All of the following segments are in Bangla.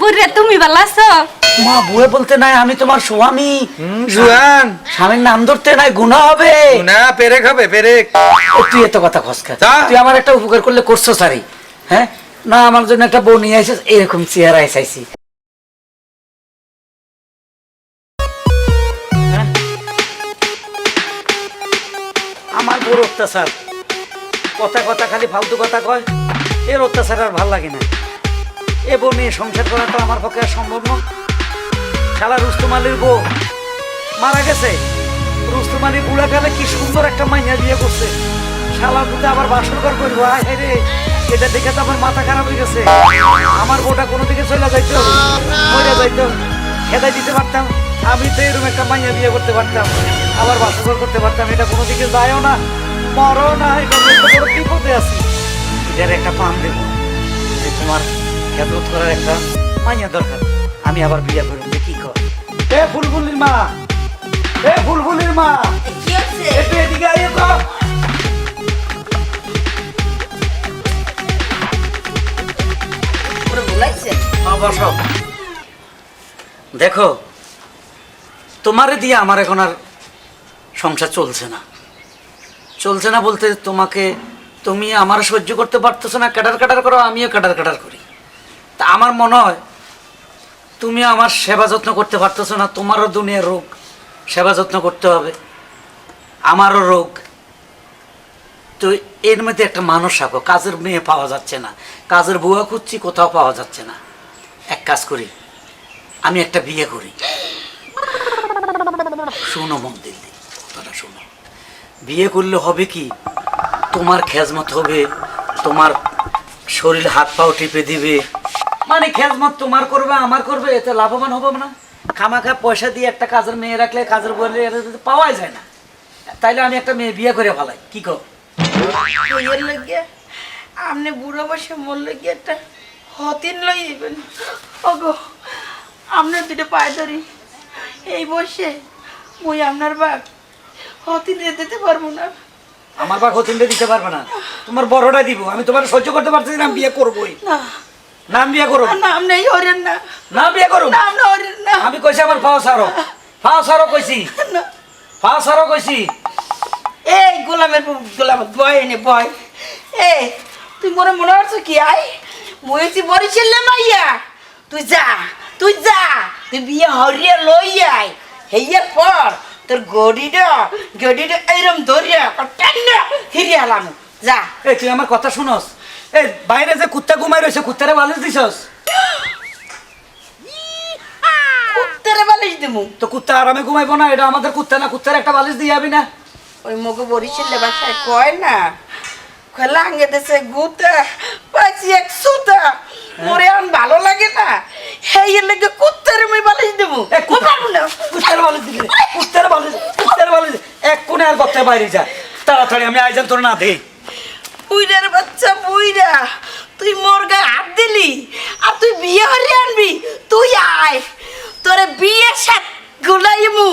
বুড়ে তুমি ভালো আছো মা বুয়ে বলতে নাই আমি তোমার স্বামী। জুয়ান। স্বামীর নাম ধরতে নাই গুণা হবে। না পেরেক হবে পেরেক। তুই এত কথা খস খা তুই আমার একটা উপকার করলে করছ সারি হ্যাঁ? না আমার জন্য একটা বউ নিয়ে আসিস এরকম চেহারা এসাইছি হ্যাঁ? আমার বড় অত্যাচার। কথা কথা খালি ফালতু কথা কয় এর অত্যাচার আর ভালো লাগে না। এ বউ নিয়ে সংসার করা তো আমার পক্ষে সম্ভব নয়। শালা রুস্তম আলীর বউ মারা গেছে। রুস্তম আলী বুড়াকালে কি সুন্দর একটা মাইয়া বিয়ে করছে। শালার পুতে আবার বাসর ঘর করব, আয় রে। এটা দেখে তো আমার মাথা খারাপ হয়ে গেছে। আমার বউটা কোনো দিকে চলে যাইতো, মরে যাইতো। খেদাই দিতে পারতাম, আমি তো এরকম একটা মাইয়া বিয়ে করতে পারতাম। আবার বাসর ঘর করতে পারতাম, এটা কোনো দিকে যায়ও না, মরও না এটা বড় বিপদে আছি। এটার একটা পান দেবো তোমার খেদমত করার একটা মাইয়া দরকার। আমি আবার বিয়ে করব কি কর? এ ফুলফুলির মা! এ ফুলফুলির মা! কি হচ্ছে? একটু এদিকে আইয়ে তো। পুরো ভুলাইছে বসো। দেখো তোমারে দিয়ে আমার এখন আর সংসার চলছে না। চলছে না বলতে তোমাকে তুমি আমার সহ্য করতে পারতেছো না কাটার কাটার করো আমিও কাটার কাটার করি। তা আমার মনে হয় তুমি আমার সেবা যত্ন করতে পারতেছো না, তোমারও দুনিয়ার রোগ, সেবা যত্ন করতে হবে। আমারও রোগ। তো এর মধ্যে একটা মানুষ রাখো কাজের মেয়ে পাওয়া যাচ্ছে না, কাজের বুয়া খুঁজছি কোথাও পাওয়া যাচ্ছে না। এক কাজ করি, আমি একটা বিয়ে করি। শোনো মন দিল কথাটা শোনো। বিয়ে করলে হবে কি, তোমার খেজমত হবে, তোমার শরীর হাত পাও টিপে দিবে মানে খেজমত তোমার করবে আমার করবে এতে লাভবান হব না। খামাখা পয়সা দিয়ে একটা কাজের মেয়ে রাখলে কাজের বলে পাওয়াই যায় না। তাইলে আমি একটা মেয়ে বিয়ে করে ভালাই কি কর আপনি বুড়ো বসে মোর লগে একটা হতিন লই যাবেন ওগো আপনার দুটো পায়ে ধরি। এই বসে মুই আপনার বাঘ হতিন দিতে পারব না। আমার বা হতিনটা দিতে পারবে না। তোমার বড়টা দিব আমি তোমার সহ্য করতে পারছি না আমি বিয়ে করবোই। না। নাম বিয়ে করো নাম নেই হরেন না। নাম বিয়ে করো না আপনি হরেন না। আমি কইছি আমার ফাও সারো ফাও সারো কইছি। না। ফাও সারো কইছি। এই গোলামের গোলাম বয় এনে বয়। এ তুই মনে মনে হচ্ছে কি? আই মুয়েছি বরিশালে মাইয়া। তুই যা তুই যা। তুই বিয়ে হরিয়া লই আই হেইয়ার পর তোর গড়িটা গড়িটা এইরম ধরিয়া টান্না হিরিয়া আলাম। যা। এই তুই আমার কথা শুনস? এই বাইরে যে কুত্তা ঘুমাই রয়েছে কুত্তারে বালিশ দিছস? উত্তরে বালিশ দিমু। তো কুত্তা আরামে ঘুমাইবো না এটা আমাদের কুত্তা না কুত্তার একটা বালিশ দিয়ে যাবি না। ওই মগে বরিশালে বাসায় কয় না? খেলা আঙ্গে দেশে গুতা পাইছি এক সুতা। মোরে আন ভালো লাগে না। হেই লেগে কুত্তারে মই বালিশ দেবো এ কুত্তা কুত্তার বালিশ দিবি কুত্তার বালিশ কুত্তার বালিশ এক কোণে আর গত্তায় বাইরে যা। তাড়াতাড়ি আমি আইজান তোর না দেই। বুইরার বাচ্চা বুইরা তুই মোর গায়ে হাত দিলি? আর তুই বিয়ে হরে আনবি? তুই আয়। তোরে বিয়ে সাথ গুলাইমু।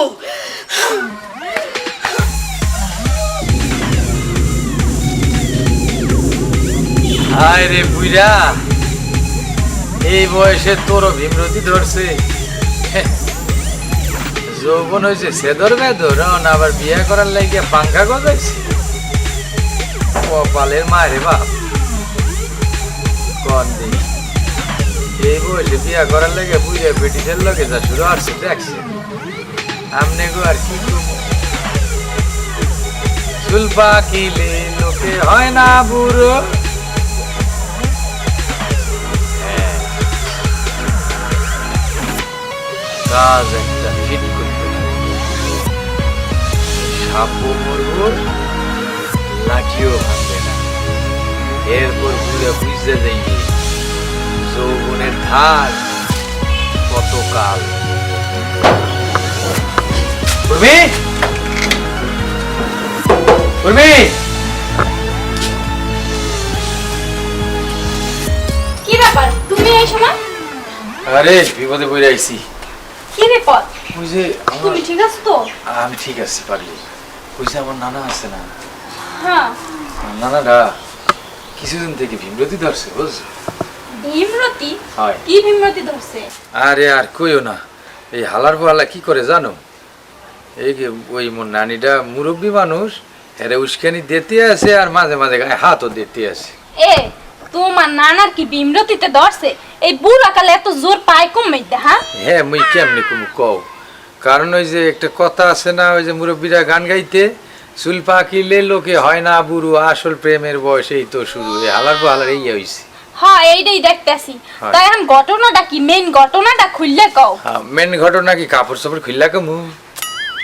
হায় রে বুইরা এই বয়সে তোরও ভীমরতি ধরছে। যৌবন হয়েছে সে ধরবে ধরন আবার বিয়ে করার লাগিয়ে পাঙ্খা গজাইছে। কপালের মায়ের বাপ। কন দিই এই বয়সে বিয়ে করার লাগে বুঝে বেটিদের লগে যা শুরু আসছে দেখছে। আমনে গো আর কি চুল পাকিলে লোকে হয় না বুড়ো। কাজ একটা ফিট করতে সাপও মরবো, লাঠিও ভাঙবে। এরপর ঘুরে বুঝতে যাইবে যৌবনের ধার কত কাল উর্মি! উর্মি! কি ব্যাপার? তুমি এই সময় আরে বিপদে পড়ে আইছি। কি বিপদ? ওই যে আমার তুমি ঠিক আছো তো? আমি ঠিক আছি পারলি। ওই যে আমার নানা আছে না? হ্যাঁ। নানাটা? কিছুদিন থেকে ভীমরতি ধরছে বুঝছ ভীমরতি? হয়। কি ভীমরতি ধরছে? আরে আর কইও না এই হালার পালা কি করে জানো? এই যে ওই মোর নানিটা মুরব্বী মানুষ এরে উস্কানি দিতে আছে আর মাঝে মাঝে গায়ে হাতও দিতে আছে এ তোমার নানার কি ভীমরতিতে ধরছে? এই বুড়া কালে এত জোর পায় কমাইতে হ্যাঁ হ্যাঁ মুই কেমনি কুমু কও? কারণ ওই যে একটা কথা আছে না ওই যে মুরব্বীরা গান গাইতে চুল পাকিলে লোকে হয় না বুড়ো আসল প্রেমের বয়স এই তো শুরু। এই হালার পালার এই হইছে। হ্যাঁ এইটাই দেখতেছি। তাই এখন ঘটনাটা কি? মেইন ঘটনাটা খুললে কও। মেন ঘটনা কি? কাপড় চাপড় খুললা কমু।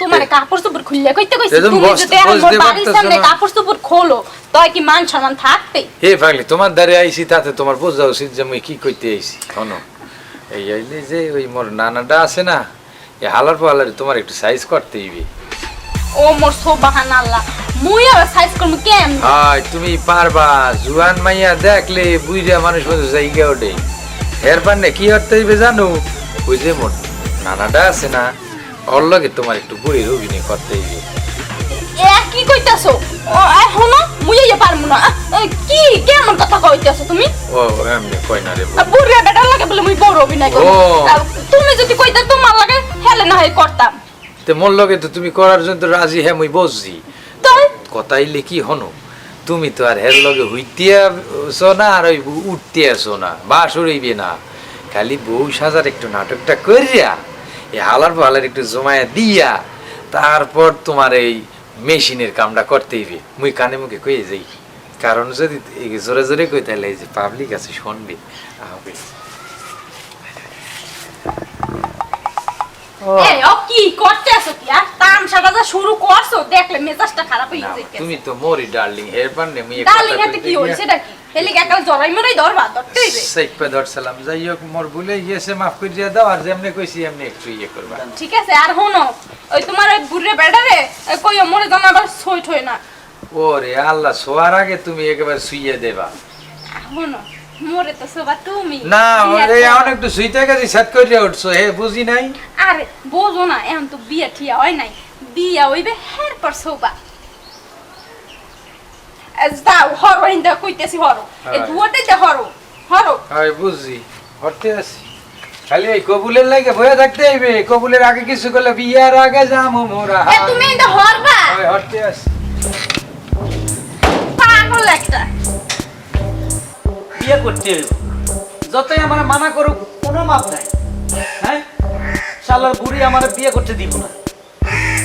তোমার কাপড় চোপড় খুললে কইতে কইছি তুমি যদি এখন বাড়ির সামনে কাপড় চোপড় খোলো তাই কি মান সম্মান থাকবে? হে পাগলি তোমার দ্বারে আইছি তাতে তোমার বোঝা উচিত যে মুই কি কইতে আইছি। শোনো এই আইলে যে ওই মোর নানাটা আছে না এই হালার পালার তোমার একটু সাইজ করতে হইবে। ও মোর সোবাহান আল্লাহ মুই আবার সাইজ করমু কেম হয় তুমি পারবা জুয়ান মাইয়া দেখলে বুইরা মানুষ মতো জায়গা ওঠে এর পান্নে কি করতে হইবে জানো ওই যে মোর নানাটা আছে না ওর লগে তোমার একটু বুড়ির অভিনয় করতে হইবে এ কি কইতাছো? এখন মুই ইয়ে পারমু না। এ, কি কেমন কথা কইতাছো তুমি? ও এমনি কই না রে বুড়িয়া বেটার লাগে বলে মুই বড় অভিনয় করব ও। তুমি যদি কইতা তোমার লাগে হেলে না হয় করতাম। তে মোর লগে তো তুমি করার জন্য রাজি হ্যাঁ মুই বসছি। তাই কথাইলে কি হনো। তুমি তো আর হের লগে হইতে না, আর ওই উঠতে আসো না, বাস উড়িবে না। খালি বউ সাজার একটু নাটকটা করিয়া এই হালার পালার একটু জমায়া দিয়া, তারপর তোমার এই মেশিনের কামটা করতে হইবে। মুই কানে মুখে কয়ে যাই। কারণ যদি জোরে জোরে কই তাহলে এই যে পাবলিক আছে, শুনবে। আহবে এই ও কি করতেছো কি? আর তামসাটা যা শুরু করছ? দেখলে মেজাজটা খারাপ হয়ে যাচ্ছে তুমি তো মরি ডার্লিং। হের পান্নে মুই ডার্লিং হাতে কি হইছে এটা কি হেলি একাল জরাই মরাই ধরবা? ধরতে হইবে সাইপা ধরছিলাম। যাই হোক মোর ভুলে গিয়েছে মাফ করে দিয়ে দাও আর যেমনি কইছি এমনি একটু ইয়ে করবা। ঠিক আছে আর হনো ওই তোমার ওই বুড়ে বেড়ারে কই মরে জানা আবার সই ঠই না। ওরে আল্লাহ শোয়ার আগে তুমি একেবারে শুইয়ে দেবা। হনো মরে তো সবা তুমি? না ওরে। এখন একটু শুইতে গেছি সাত করে উঠছো হে বুঝি নাই? আরে বোঝো না এখন তো বিয়া ঠিয়া হয় নাই। বিয়া হইবে হের পর সবা যাও হরো হিন্দা কইতেছি হরো। হয়। দুয়াতে দে হরো হরো। হয় বুঝি হরতে আছি। খালি এই কবুলের লাগে ভয়ে থাকতে হইবে কবুলের আগে কিছু করলে বিয়ার আগে যামো মোরা। এ তুমি ইন্দা হরবা? হয় হরতে আছি। পাগল একটা। বিয়ে করতে হইব। যতই আমার মানা করুক কোনো মাপ নাই। হ্যাঁ? শালার বুড়ি আমার বিয়ে করতে দিব না।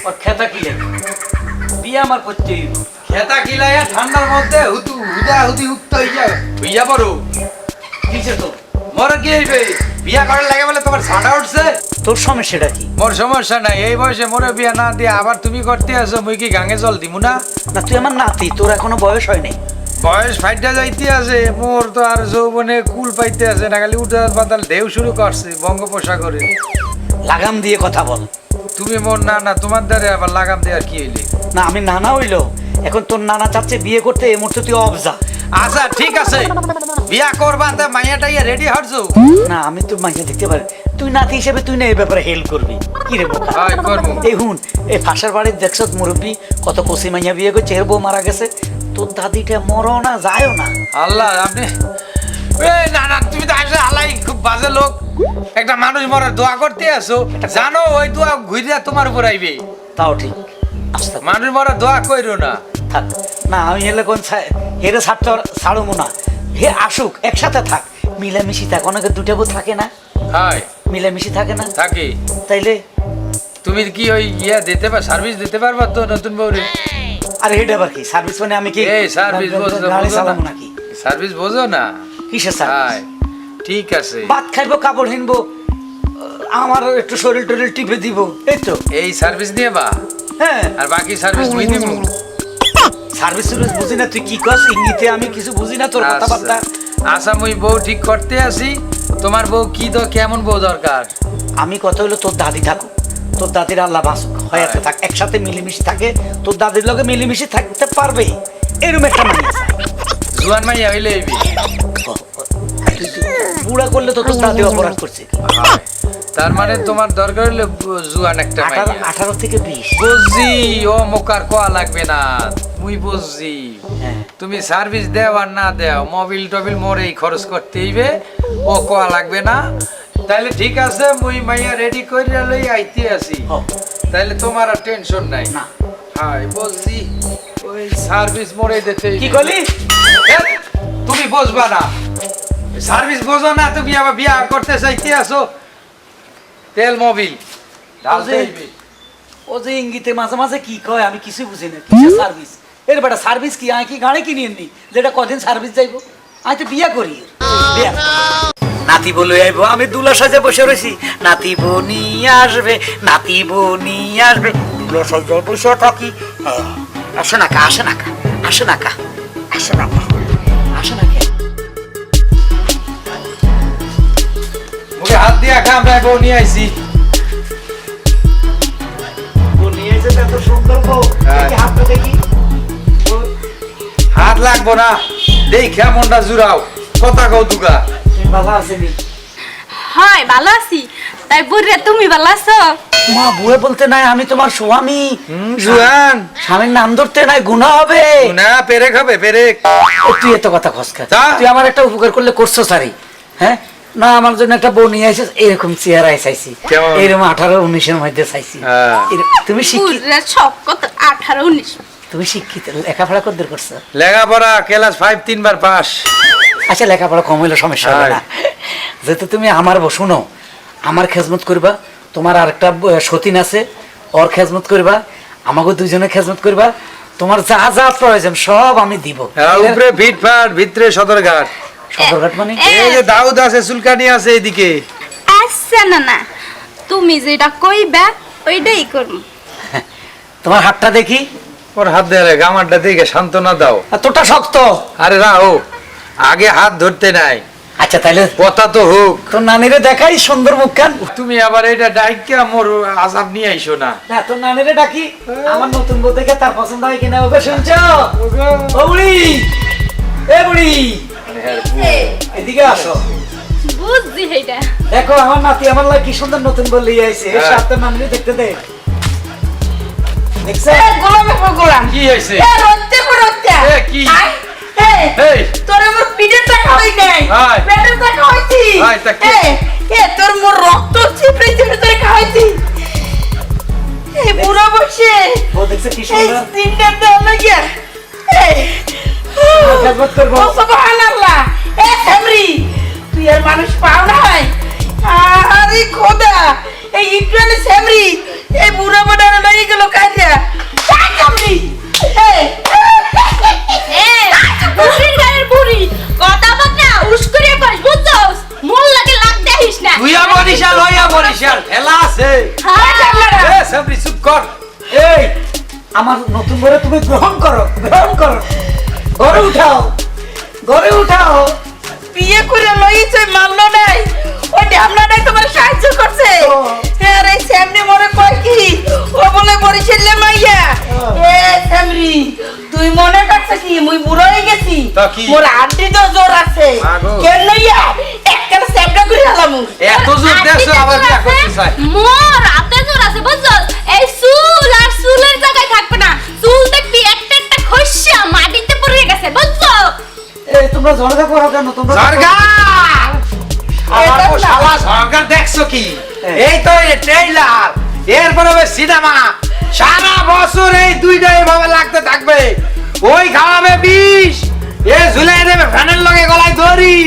ওর খেতা কি লাগে? বিয়ে আমার করতে হইব। খেতা খিলাইয়া ঠান্ডার মধ্যে হুতু হুদা হুদি উঠতে হইয়া হইয়া পড়ো কিসে তো মোর কি হইবে? বিয়া করার লাগে বলে তোমার ঠান্ডা উঠছে? তোর সমস্যাটা কি? মোর সমস্যা নাই। এই বয়সে মোরে বিয়া না দিয়ে আবার তুমি করতে আসো মুই কি গাঙে জল দিমু না? না তুই আমার নাতি তোর এখনও বয়স হয় নাই। বয়স ফাইটটা যাইতে আছে মোর তো আর যৌবনে কুল পাইতে আছে না খালি উঠাল পাতাল ঢেউ শুরু করছে বঙ্গোপসাগরে। লাগাম দিয়ে কথা বল। তুমি মোর না না তোমার দ্বারে আবার লাগাম কি হইলে? না আমি নানা হইল। এখন তোর নানা চাচ্ছে বিয়ে করতে এই মুহূর্তে তুই অবজা। আচ্ছা ঠিক আছে। বিয়া করবা তা মাইয়াটা ইয়া রেডি হরছো? না আমি তো মাইকে দেখতে পারি। তুই নাতি হিসেবে তুই না এই ব্যাপারে হেল্প করবি। কি রে এই হুন এই ফাঁসার বাড়ির দেখছ মুরব্বী কত কষি মাইয়া বিয়ে করছে এর বউ মারা গেছে। তোর দাদিটা মরও না যায়ও না। আল্লাহ আপনি এই না না তুমি তো আসলে আল্লাহ খুব বাজে লোক। একটা মানুষ মরার দোয়া করতে আসো জানো ওই দোয়া ঘুরিয়া তোমার উপর আইবে। তাও ঠিক। মানুষ মরার দোয়া কইরো না। থাক। না আমি হেলে কোন হেরে ছাড়তে ছাড়বো না। হে আসুক একসাথে থাক। মিলামিশি থাক। অনেকে দুটা বউ থাকে না। হয়। মিলামিশি থাকে না। থাকে। তাইলে তুমি কি ওই ইয়া দিতে পার সার্ভিস দিতে পারবা তো নতুন বউরে? আর আবার কি? সার্ভিস মানে আমি কি এই সার্ভিস বোঝো গাড়ি চালাবো নাকি? সার্ভিস বোঝো না? কিসের সার্ভিস ঠিক আছে। ভাত খাইবো কাপড় হিনবো আমার একটু শরীর টরিল টিপে দিব এই তো। এই সার্ভিস দিয়ে বা? হ্যাঁ। আর বাকি সার্ভিস মুই দিমু সার্ভিস সার্ভিস বুঝি না তুই কি করছ ইঙ্গিতে আমি কিছু বুঝি না তোর কথাবার্তা। আচ্ছা আচ্ছা মুই বউ ঠিক করতে আসি। তোমার বউ কি তো কেমন বউ দরকার? আমি কথা হলো তোর দাদি থাকুক। তোর দাদির আল্লাহ বাসুক হয়াতে থাক একসাথে মিলেমিশে থাকে তোর দাদির লগে মিলেমিশে থাকতে পারবে। এরকম একটা মানুষ জুয়ান মাইয়া হইলে হইবি। বুড়া করলে তো তোর দাদি অপরাধ করছে। তার মানে তোমার দরকার হলে জুয়ান একটা। আঠারো থেকে বিশ। বুঝছি ও মোকার কোয়া লাগবে না। মুই বুঝছি। হ্যাঁ। তুমি সার্ভিস দেও আর না দেও মোবিল টবিল মোরেই খরচ করতে হইবে ও কোয়া লাগবে না। তাহলে ঠিক আছে মুই মাইয়া রেডি কইরা লই আইতে আছি ও, তাহলে তোমার আর টেনশন নাই। না। হাই বলছি ওই সার্ভিস মোরে দিতে কি কলি তুমি বুঝবা না। সার্ভিস বোঝো না তুমি আবার বিয়া করতে চাইতে আসো। তেল মোবিল ও যে ইঙ্গিতে মাঝে মাঝে কি কয় আমি কিছু বুঝি না। কিসের সার্ভিস এর বেটা সার্ভিস কি? আমি কি গাড়ি কিনে নি যেটা কদিন সার্ভিস যাইবো? আমি তো বিয়া করি। বিয়া। নাতি বলে আইব আমি দুলা সাজে বসে রয়েছি। নাতি বনি আসবে নাতি বনি আসবে। দুলা সাজে বসে থাকি আসো না কা আসে না কা আসে না কা আসে না কা আসে না কে? মুখে হাত দিয়া আমরা বউ নিয়ে আইছি। হাত লাগবো না দেখা মনটা জুড়াও। কথা তুমি ভালো হয় ভালো আছি। তাই বুড়ে তুমি ভালো আছো? মা বুয়ে বলতে নাই আমি তোমার স্বামী। জুয়ান। স্বামীর নাম ধরতে নাই গুণা হবে। না পেরেক হবে পেরেক। তুই এত কথা খসকা? তুই আমার একটা উপকার করলে করছ সারি। হ্যাঁ? না আমার জন্য একটা বউ নিয়ে আসিস এরকম চেহারায় চাইছি? এরকম আঠারো উনিশের মধ্যে চাইছি। হ্যাঁ। তুমি শিক্ষিত সব আঠারো উনিশ। তুমি শিক্ষিত লেখাপড়া কদ্দূর করছ? লেখাপড়া ক্লাস ফাইভ তিনবার পাস। আচ্ছা লেখাপড়া কম হইলে সমস্যা হবে না। যেহেতু তুমি আমার শুনো আমার খেজমত করবা তোমার আরেকটা সতীন আছে ওর খেজমত করবা আমাকে দুজনে খেজমত করবা তোমার যা যা প্রয়োজন সব আমি দিব। হ্যাঁ, উপরে ভিট ফাট ভিতরে সদরঘাট। সদরঘাট মানে? এই যে দাউদ আছে চুলকানি আছে এদিকে আচ্ছা না না তুমি যেটা কইবা ওইটাই করব। তোমার হাতটা দেখি। ওর হাত দেয়ালে গামারটা দেখে সান্ত্বনা দাও। আর তোরটা শক্ত। আরে রাও। আগে হাত ধরতে নাই। আচ্ছা তাইলে কথা তো হোক। তোর নানিরে দেখাই সুন্দর মুখখান তুমি আবার এটা ডাইকা মোর আজাব নিয়ে আইসো না। না তোর নানিরে ডাকি। আমার নতুন বউ দেখে তার পছন্দ হয় কিনা ওকে শুনছ? ও বুড়ি। এ বুড়ি। এদিকে আসো। বুঝছি সেইটা দেখো আমার নাতি আমার লাগে কি সুন্দর নতুন বউ লিয়ে আইছে। এর হ্যাঁ। সাথে নানিরে দেখতে দে। দেখছ? পর গোলাম কি হয়েছে এ রোজতে পর রোজতে এ, কি? এই তোর আমার পিঠের টাকা হই নাই। পেটের টাকা হইছি আয়, এ, এ তোর মোর রক্ত চিপড়ে চিপড়ে তোর খাওয়াইছি এই বুড়ো বসে। ও দেখছে কি এই তিনটা দেওয়া লাগিয়া। এই। খেদমত করব। ও সুবহানাল্লাহ এ সামরি তুই আর মানুষ পাও নাই। আরে খোদা এই ইটরানে সামরি এই বুড়া বড়া লাগি গেল কাজা সামরি এই। বুড়ির গায়ের বুড়ি কথা বল না কস বুঝছস মন লাগে লাগ না আছে এ সাবরি চুপ কর। এই, আমার নতুন তুমি গ্রহণ করো। গ্রহণ করো ঘরে উঠাও। ঘরে উঠাও। বিয়ে করে লইছে মানলো নাই ওই ডামলা নাই তোমার সাহায্য করছে। হ্যাঁ রে সামনে মরে কয় কি? ও বলে বরিশালে মাইয়া সামরি তুই মনে করছ কি? মুই বুড়ো হয়ে গেছি। মোর আন্টি তো জোর আছে। কেন ইয়া? একটা সেপটা করে হলাম এত জোর দেছো আবার বিয়া করতে চাই। মোর হাতে জোর আছে বুঝছস এই চুল আর চুলের জায়গায় থাকবে না। চুল দেখবি একটা একটা খসা মাটিতে পড়ে গেছে বুঝছ? এই তোমরা ঝগড়া করো কেন? তোমরা সরকার আমার এটা শালা সরকার দেখছ কি? হ্যাঁ। এই তো ট্রেইলার এরপরে সিনেমা। সারা বছর এই দুইটা এভাবে লাগতে থাকবে। ওই খাওয়াবে বিষ এ ঝুলাই দেবে ফ্যানের লগে গলায় দড়ি।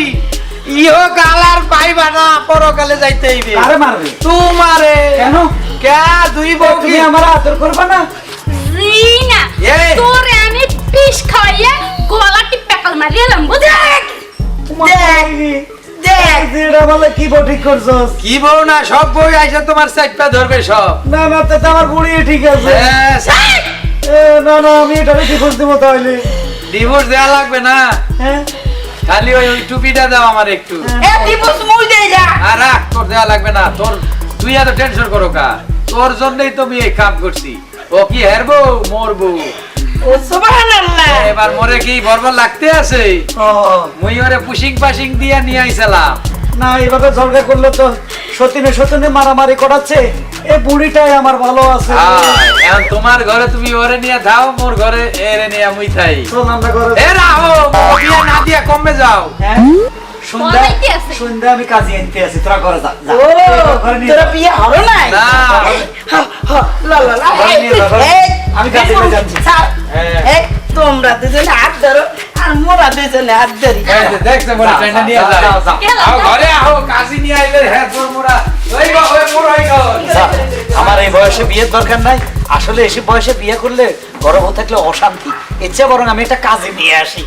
ইহো কালার পাইবা না পরকালে যাইতে হইবে। কারে মারবে? তোমারে। কেন? কে? দুই বউ তুমি আমার আদর করবে না? রিনা। তোরে আমি পিস খাইয়া গলা টিপে কাল মারিয়ালাম বুঝছ দেখ। দেখ এটা বলে কি বউ ঠিক করছস কি না সব বই আইসা তোমার সাইডটা ধরবে সব। না না তো আমার বুড়ি ঠিক আছে। না না আমি এটা ডিভোর্স দিব তাহলে। ডিভোর্স দেওয়া লাগবে না। হ্যাঁ? খালি ওই টুপিটা দাও আমার একটু। এ দিবস মুই দেই যা। আর রাখ তোর দেওয়া লাগবে না। তোর তুই এত টেনশন করো কা। তোর জন্যই তো আমি এই কাম করছি। ও কি হেরবো মরবো সুবহানাল্লাহ। এবার মরে কি বরবার লাগতে আছে? মুই ওরে পুশিং পাশিং দিয়া নিয়ে আইছিলাম না এইভাবে ঝগড়া করলে তো সতীনে সতীনে মারামারি করাচ্ছে। এই বুড়িটাই আমার ভালো আছে। এখন তোমার ঘরে তুমি ওরে নিয়ে যাও মোর ঘরে এরে নিয়ে মুই থাই চল আমরা ঘরে এ না দিয়া কমে যাও। হ্যাঁ? সন্ধ্যা বলাইতে সন্ধ্যা আমি কাজে আনতে আছি তোরা ঘরে যা তোরা বিয়ে হলো নাই আমি কাজে যাচ্ছি। স্যার, হ্যাঁ। তোমরা দুজনে হাত ধরো আর মোরা দুজনে হাত ধরি। এই বলে যাও, নিয়ে যাও, যাও, যাও। গেলাম, আও যাও। ঘরে আও কাশি নিয়ে আইলে হ্যাঁ তোর মোরা। ওই গো ওই মোর হই আমার এই বয়সে বিয়ের দরকার নাই। আসলে এসে বয়সে বিয়ে করলে গর্ভ থাকলে অশান্তি। ইচ্ছে বরং আমি একটা কাজে নিয়ে আসি।